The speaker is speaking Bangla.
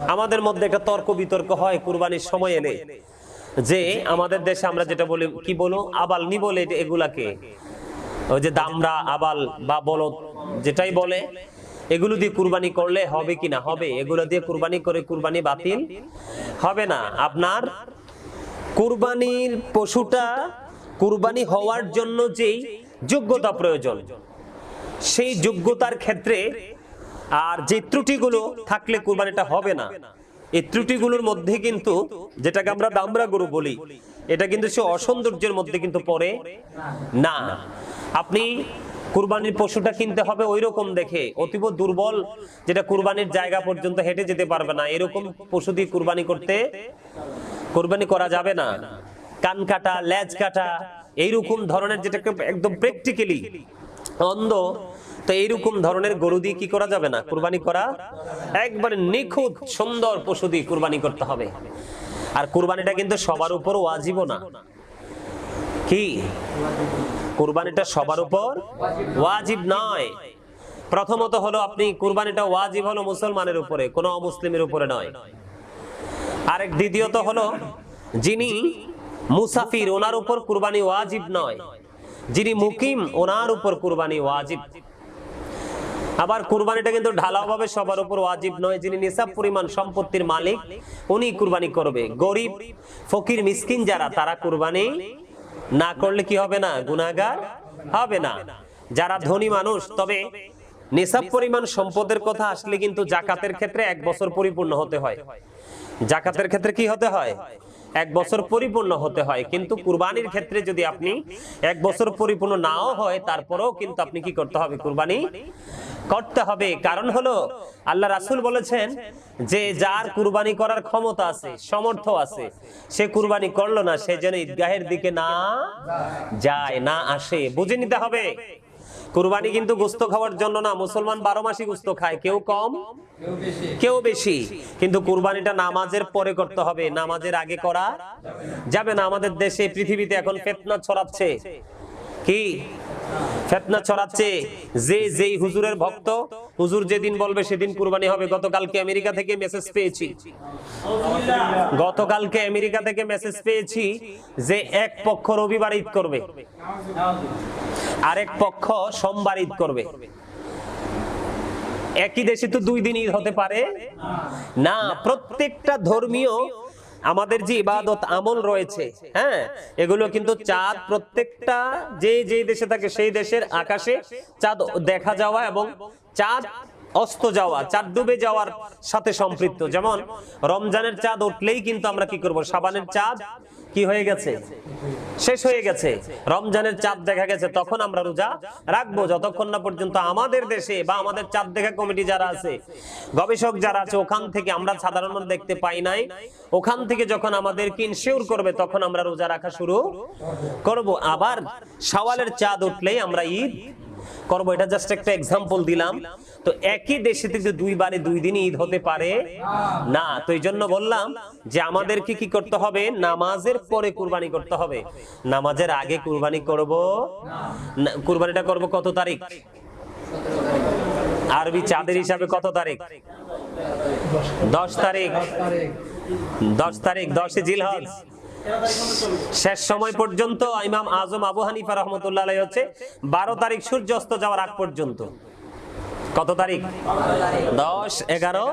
আমাদের মধ্যে একটা তর্ক বিতর্ক হয়, কুরবানির সময় এলে যে আমাদের দেশে আমরা যেটা বলি, কি বলো? আবাল নি বলে এগুলাকে। ওই যে দামরা, আবাল বা বলদ, যেটাই বলে, এগুলো দিয়ে কুরবানি করলে হবে কি না? হবে। এগুলো দিয়ে কুরবানি করে কুরবানি বাতিল হবে না। আপনার কুরবানির পশুটা কুরবানি হওয়ার জন্য যেই যোগ্যতা প্রয়োজন, সেই যোগ্যতার ক্ষেত্রে আর যে ত্রুটিগুলো থাকলে কুরবানিটা হবে না। এই ত্রুটিগুলোর মধ্যে কিন্তু যেটাকে আমরা দামরা গরু বলি, এটা কিন্তু সে অসৌন্দর্যের মধ্যে কিন্তু পড়ে না। আপনি কুরবানির পশুটা কিনতে হবে ওই রকম দেখে, অতীব দুর্বল, যেটা কুরবানির জায়গা পর্যন্ত হেঁটে যেতে পারবে না। এরকম পশু দিয়ে কুরবানি করতে, কোরবানি করা যাবে না। কান কাটা, লেজ কাটা, এইরকম ধরনের যেটাকে একদম প্র্যাকটিক্যালি অন্ধ তো এইরকম ধরনের গরু দিয়ে কি করা যাবে না? কুরবানি করা একবারে নিখুঁত, সুন্দর পশু দিয়ে কুরবানি করতে হবে। আর কুরবানিটা কিন্তু সবার উপর ওয়াজিবও না। কি? কুরবানিটা সবার উপর ওয়াজিব নয়। প্রথমত হলো আপনি কুরবানিটা ওয়াজিব হলো মুসলমানের উপরে, কোনো অমুসলিমের উপরে নয়। আরেক দ্বিতীয়ত হলো, যিনি মুসাফির, ওনার উপর কুরবানি ওয়াজিব নয়। যিনি মুকিম, ওনার উপর কুরবানি ওয়াজিব। আবার কুরবানিটা কিন্তু ঢালাওভাবে সবার উপর ওয়াজিব নয় যিনি নিসাব পরিমাণ সম্পত্তির মালিক, উনি কুরবানি করবে। গরিব, ফকির, মিসকিন যারা, তারা কুরবানি না করলে কি হবে না? গুনাহগার হবে না। যারা ধনী মানুষ, তবে নিসাব পরিমাণ সম্পদের কথা আসলে কিন্তু জাকাতের ক্ষেত্রে এক বছর পরিপূর্ণ হতে হয়। জাকাতের ক্ষেত্রে কি হতে হয়? এক বছর পরিপূর্ণ হতে হয়। কিন্তু কুরবানির ক্ষেত্রে যদি আপনি এক বছর পরিপূর্ণ নাও হয়, তারপরেও কিন্তু আপনি কি করতে হবে? কুরবানি করতে হবে। কারণ হলো, আল্লাহ রাসুল বলেছেন যে, যার কুরবানি করার ক্ষমতা আছে সমর্থ আছে, সে কুরবানি করল না, সে যেন ঈদগাহের দিকে না যায়, না আসে। বুঝে নিতে হবে। কুরবানি কিন্তু গোস্ত খাওয়ার জন্য না, মুসলমান বারো মাসই গোস্ত খায়। কেউ কম, কেউ বেশি। কিন্তু কুরবানিটা নামাজের পরে করতে হবে, নামাজের আগে করা যাবে না। আমাদের দেশে, পৃথিবীতে এখন ফেতনা ছড়াচ্ছে। কি? ফেতনা ছড়াচ্ছে। যে যেই হুজুরের ভক্ত হুজুর যেদিন বলবে সেদিন কুরবানি হবে। গতকালকে আমেরিকা থেকে মেসেজ পেয়েছি। গতকালকে আমেরিকা থেকে মেসেজ পেয়েছি যে এক পক্ষ রবিবার ঈদ করবে। আরেক পক্ষ সোমবার ঈদ করবে। একই দেশে তো দুই দিন ঈদ হতে পারে। না, প্রত্যেকটা ধর্মীয় আমাদের যে ইবাদত আমল রয়েছে হ্যাঁ এগুলো কিন্তু চাঁদ প্রত্যেকটা যে যে দেশে থাকে সেই দেশের আকাশে চাঁদ দেখা যাওয়া এবং চাঁদ অস্ত যাওয়া, চাঁদ ডুবে যাওয়ার সাথে সম্পৃক্ত। যেমন, রমজানের চাঁদ উঠলেই কিন্তু আমরা কি করব? সাবানের চাঁদ কি হয়ে গেছে? শেষ হয়ে গেছে। রমজানের চাঁদ দেখা গেছে, তখন আমরা রোজা রাখব। যতক্ষণ না পর্যন্ত আমাদের দেশে বা আমাদের চাঁদ দেখা কমিটি যারা আছে, গবেষক যারা আছে, ওখান থেকে আমরা সাধারণত দেখতে পাই নাই। ওখান থেকে যখন আমাদের ইনশিওর করবে, তখন আমরা রোজা রাখা শুরু করব। আবার সওয়ালের চাঁদ উঠলেই আমরা ঈদ করব, এটা জাস্ট একটা এক্সাম্পল দিলাম। তো একই দেশে কিন্তু দুইবারে দুই দিনই ঈদ হতে পারে, না, তো এই জন্য বললাম যে আমাদেরকে কি করতে হবে? নামাজের পরে কুরবানি করতে হবে। নামাজের আগে কুরবানি করব। কুরবানিটা করব কত তারিখ? আরবি চাঁদের হিসাবে কত তারিখ? দশ তারিখ। দশ তারিখ, দশে জিলহজ। শেষ সময় পর্যন্ত ইমাম আজম আবু হানিফা রহমতুল্লাহ হচ্ছে বারো তারিখ সূর্য অস্ত যাওয়ার আগ পর্যন্ত। কত তারিখ? দশ, এগারো?